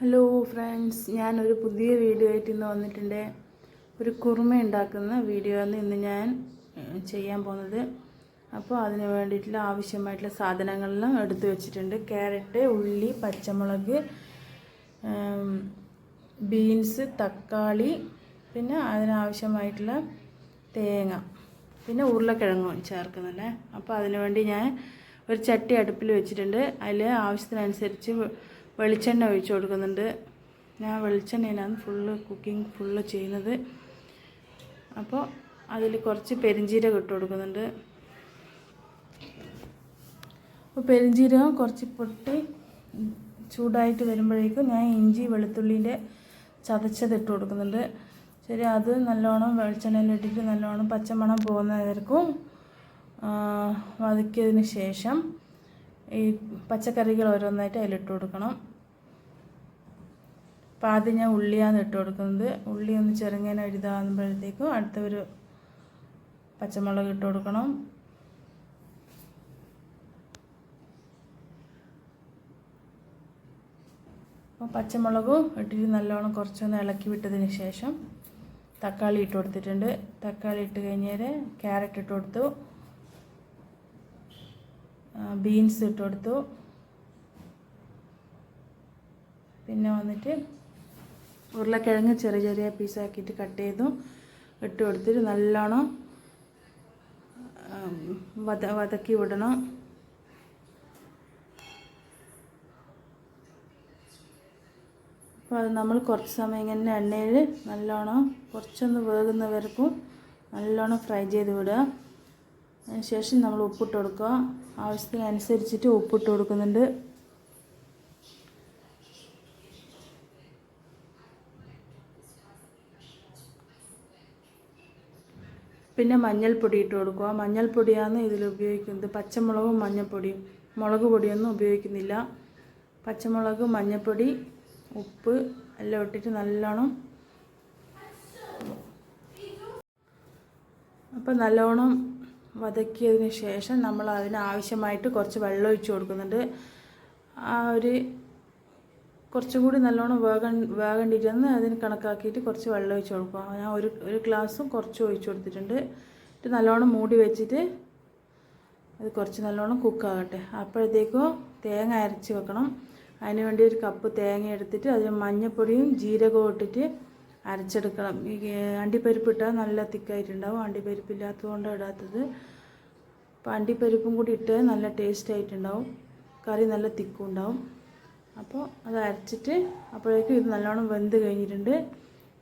Hello friends ഞാനൊരു പുതിയ video ആയിട്ട് ഇന്ന് വന്നിട്ടുണ്ട്. ഒരു കുറുമ ഉണ്ടാക്കുന്ന വീഡിയോ ആണ് ഇന്ന് ഞാൻ ചെയ്യാൻ പോകുന്നത്. അപ്പോൾ അതിന് വേണ്ടിയിട്ടുള്ള ആവശ്യമായിട്ടുള്ള സാധനങ്ങളെല്ലാം എടുത്തു വെച്ചിട്ടുണ്ട്. ക്യാരറ്റ് ഉള്ളി പച്ചമുളക് ബീൻസ് തക്കാളി പിന്നെ അതിനാവശ്യമായിട്ടുള്ള തേങ്ങ പിന്നെ ഉരുളക്കിഴങ്ങും ചേർക്കുന്നുണ്ട് അപ്പോൾ അതിനുവേണ്ടി ഞാൻ ഒരു ചട്ടി അടുപ്പിൽ വെച്ചിട്ടുണ്ട്. അതിൽ ആവശ്യത്തിനനുസരിച്ച് വെളിച്ചെണ്ണ ഒഴിച്ചു കൊടുക്കുന്നുണ്ട്. ഞാൻ വെളിച്ചെണ്ണയിലാണ് ഫുള്ള് കുക്കിംഗ് ഫുള്ള് ചെയ്യുന്നത്. അപ്പോൾ അതിൽ കുറച്ച് പെരിഞ്ചീരകം ഇട്ട് കൊടുക്കുന്നുണ്ട്. അപ്പോൾ പെരിഞ്ചീരകം കുറച്ച് പൊട്ടി ചൂടായിട്ട് വരുമ്പോഴേക്കും ഞാൻ ഇഞ്ചി വെളുത്തുള്ളിന്റെ ചതച്ചത് ഇട്ട് കൊടുക്കുന്നുണ്ട്. ശരി അത് നല്ലോണം വെളിച്ചെണ്ണയിൽ ഇട്ടിട്ട് നല്ലോണം പച്ചമണം പോകുന്നവർക്കും വതക്കിയതിന് ശേഷം ഈ പച്ചക്കറികൾ ഓരോന്നായിട്ട് അതിലിട്ട് കൊടുക്കണം. അപ്പോൾ ആദ്യം ഞാൻ ഉള്ളിയാണ് ഇട്ട് കൊടുക്കുന്നത്. ഉള്ളി ഒന്ന് ചെറുങ്ങനെ ഒരിതാകുമ്പോഴത്തേക്കും അടുത്ത ഒരു പച്ചമുളക് ഇട്ട് കൊടുക്കണം. അപ്പോൾ പച്ചമുളകും ഇട്ടിട്ട് നല്ലോണം കുറച്ചൊന്ന് ഇളക്കി വിട്ടതിന് ശേഷം തക്കാളി ഇട്ട് കൊടുത്തിട്ടുണ്ട്. തക്കാളി ഇട്ട് കഴിഞ്ഞാൽ ക്യാരറ്റ് ഇട്ട് കൊടുത്തു. ബീൻസ് ഇട്ട് കൊടുത്തു. പിന്നെ വന്നിട്ട് ഉരുളക്കിഴങ്ങ് ചെറിയ ചെറിയ പീസാക്കിയിട്ട് കട്ട് ചെയ്തു. ഇട്ട് കൊടുത്തിട്ട് നല്ലോണം വത വതക്കി വിടണം. അപ്പോൾ അത് നമ്മൾ കുറച്ച് സമയം ഇങ്ങനെ എണ്ണയിൽ നല്ലോണം കുറച്ചൊന്ന് വേകുന്നവർക്കും നല്ലോണം ഫ്രൈ ചെയ്ത് വിടുക. അതിന് ശേഷം നമ്മൾ ഉപ്പിട്ട് കൊടുക്കുക. ആവശ്യത്തിനനുസരിച്ചിട്ട് ഉപ്പിട്ട് കൊടുക്കുന്നുണ്ട്. പിന്നെ മഞ്ഞൾപ്പൊടി ഇട്ട് കൊടുക്കുക. മഞ്ഞൾപ്പൊടിയാണ് ഇതിൽ ഉപയോഗിക്കുന്നത്. പച്ചമുളകും മഞ്ഞൾപ്പൊടിയും. മുളക് പൊടിയൊന്നും ഉപയോഗിക്കുന്നില്ല. പച്ചമുളക് മഞ്ഞൾപ്പൊടി ഉപ്പ് എല്ലാം ഇട്ടിട്ട് നല്ലോണം അപ്പം നല്ലോണം വതക്കിയതിന് ശേഷം നമ്മൾ അതിന് ആവശ്യമായിട്ട് കുറച്ച് വെള്ളം ഒഴിച്ച് കൊടുക്കുന്നുണ്ട്. ആ ഒരു കുറച്ചും കൂടി നല്ലോണം വേഗ വേഗണ്ടിട്ടെന്ന് അതിന് കണക്കാക്കിയിട്ട് കുറച്ച് വെള്ളം ഒഴിച്ച് കൊടുക്കുക ഞാൻ ഒരു ഒരു ഗ്ലാസ്സും കുറച്ച് ഒഴിച്ച് കൊടുത്തിട്ടുണ്ട്. എന്നിട്ട് നല്ലോണം മൂടി വെച്ചിട്ട് അത് കുറച്ച് നല്ലോണം കുക്കാകട്ടെ അപ്പോഴത്തേക്കും തേങ്ങ അരച്ച് വെക്കണം. അതിന് വേണ്ടി ഒരു കപ്പ് തേങ്ങ എടുത്തിട്ട് അതിൽ മഞ്ഞൾപ്പൊടിയും ജീരകവും ഇട്ടിട്ട് അരച്ചെടുക്കണം. ഈ അണ്ടിപ്പരിപ്പ് ഇട്ടാൽ നല്ല തിക്കായിട്ടുണ്ടാവും. അണ്ടിപ്പരിപ്പ് ഇല്ലാത്തതുകൊണ്ട് ഇടാത്തത്. അപ്പോൾ അണ്ടിപ്പരിപ്പും കൂടി ഇട്ട് നല്ല ടേസ്റ്റ് ആയിട്ടുണ്ടാവും. കറി നല്ല തിക്കും ഉണ്ടാവും അപ്പോൾ അത് അരച്ചിട്ട് അപ്പോഴേക്കും ഇത് നല്ലോണം വെന്ത് കഴിഞ്ഞിട്ടുണ്ട്.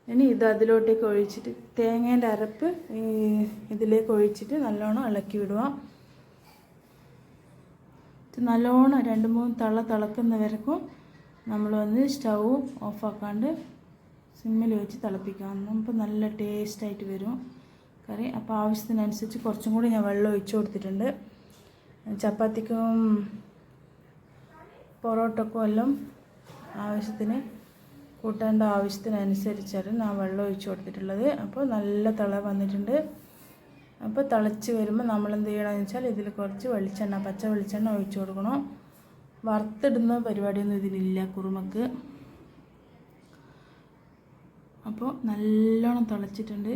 ഇനി ഇത് അതിലോട്ടേക്ക് ഒഴിച്ചിട്ട് തേങ്ങേന്റെ അരപ്പ് ഇതിലേക്ക് ഒഴിച്ചിട്ട് നല്ലോണം ഇളക്കി വിടുക. ഇത് നല്ലോണം രണ്ട് മൂന്ന് തള തിളക്കുന്നവർക്കും നമ്മൾ വന്ന് സ്റ്റൗ ഓഫാക്കാണ്ട് സിമ്മിൽ വെച്ച് തിളപ്പിക്കാം. നമുക്ക് നല്ല ടേസ്റ്റായിട്ട് വരും. കറി അപ്പോൾ ആവശ്യത്തിനനുസരിച്ച് കുറച്ചും കൂടി ഞാൻ വെള്ളം ഒഴിച്ചു കൊടുത്തിട്ടുണ്ട്. ചപ്പാത്തിക്കും പൊറോട്ടക്കും എല്ലാം ആവശ്യത്തിന് കൂട്ടേണ്ട ആവശ്യത്തിനനുസരിച്ചാണ് ഞാൻ വെള്ളം ഒഴിച്ചു കൊടുത്തിട്ടുള്ളത്. അപ്പോൾ നല്ല തിള വന്നിട്ടുണ്ട്. അപ്പോൾ തിളച്ച് വരുമ്പോൾ നമ്മൾ എന്ത് ചെയ്യണമെന്ന് വെച്ചാൽ ഇതിൽ കുറച്ച് വെളിച്ചെണ്ണ പച്ച വെളിച്ചെണ്ണ ഒഴിച്ചു കൊടുക്കണം. വറുത്തിടുന്ന പരിപാടിയൊന്നും ഇതിലില്ല കുറുമക്ക്. അപ്പോൾ നല്ലോണം തിളച്ചിട്ടുണ്ട്.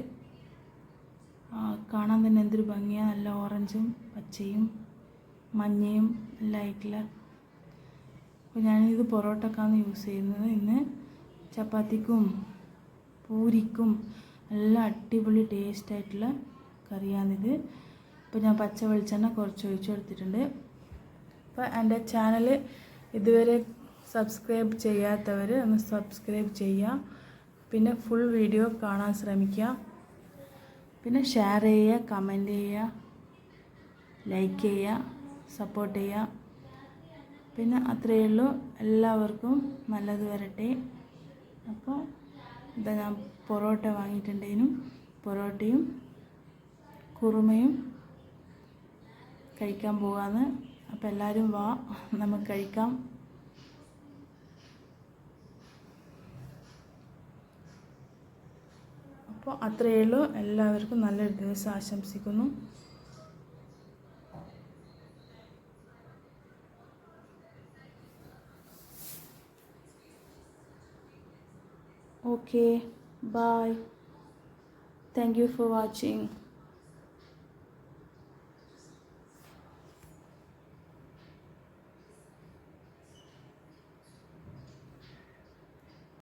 കാണാൻ തന്നെ എന്തൊരു ഭംഗിയാണ് നല്ല ഓറഞ്ചും പച്ചയും മഞ്ഞയും എല്ലാം ആയിട്ടുള്ള അപ്പോൾ ഞാനിത് പൊറോട്ടക്കാണ് യൂസ് ചെയ്യുന്നത്. ഇന്ന് ചപ്പാത്തിക്കും പൂരിക്കും നല്ല അടിപൊളി ടേസ്റ്റ് ആയിട്ടുള്ള കറിയാണിത്. അപ്പോൾ ഞാൻ പച്ച വെളിച്ചെണ്ണ കുറച്ച് ഒഴിച്ചു കൊടുത്തിട്ടുണ്ട്. അപ്പോൾ എന്റെ ചാനൽ ഇതുവരെ സബ്സ്ക്രൈബ് ചെയ്യാത്തവർ ഒന്ന് സബ്സ്ക്രൈബ് ചെയ്യുക പിന്നെ ഫുൾ വീഡിയോ കാണാൻ ശ്രമിക്കുക. പിന്നെ ഷെയർ ചെയ്യുക കമന്റ് ചെയ്യുക ലൈക്ക് ചെയ്യുക സപ്പോർട്ട് ചെയ്യുക. പിന്നെ അത്രയേ ഉള്ളൂ. എല്ലാവർക്കും നല്ലത് വരട്ടെ. അപ്പോൾ ഇതാ ഞാൻ പൊറോട്ട വാങ്ങിയിട്ടുണ്ടേനും. പൊറോട്ടയും കുറുമയും കഴിക്കാൻ പോകാന്ന് അപ്പോൾ എല്ലാവരും വാ നമുക്ക് കഴിക്കാം. അപ്പോൾ അത്രയേ ഉള്ളൂ. എല്ലാവർക്കും നല്ലൊരു ദിവസം ആശംസിക്കുന്നു. Okay bye thank you for watching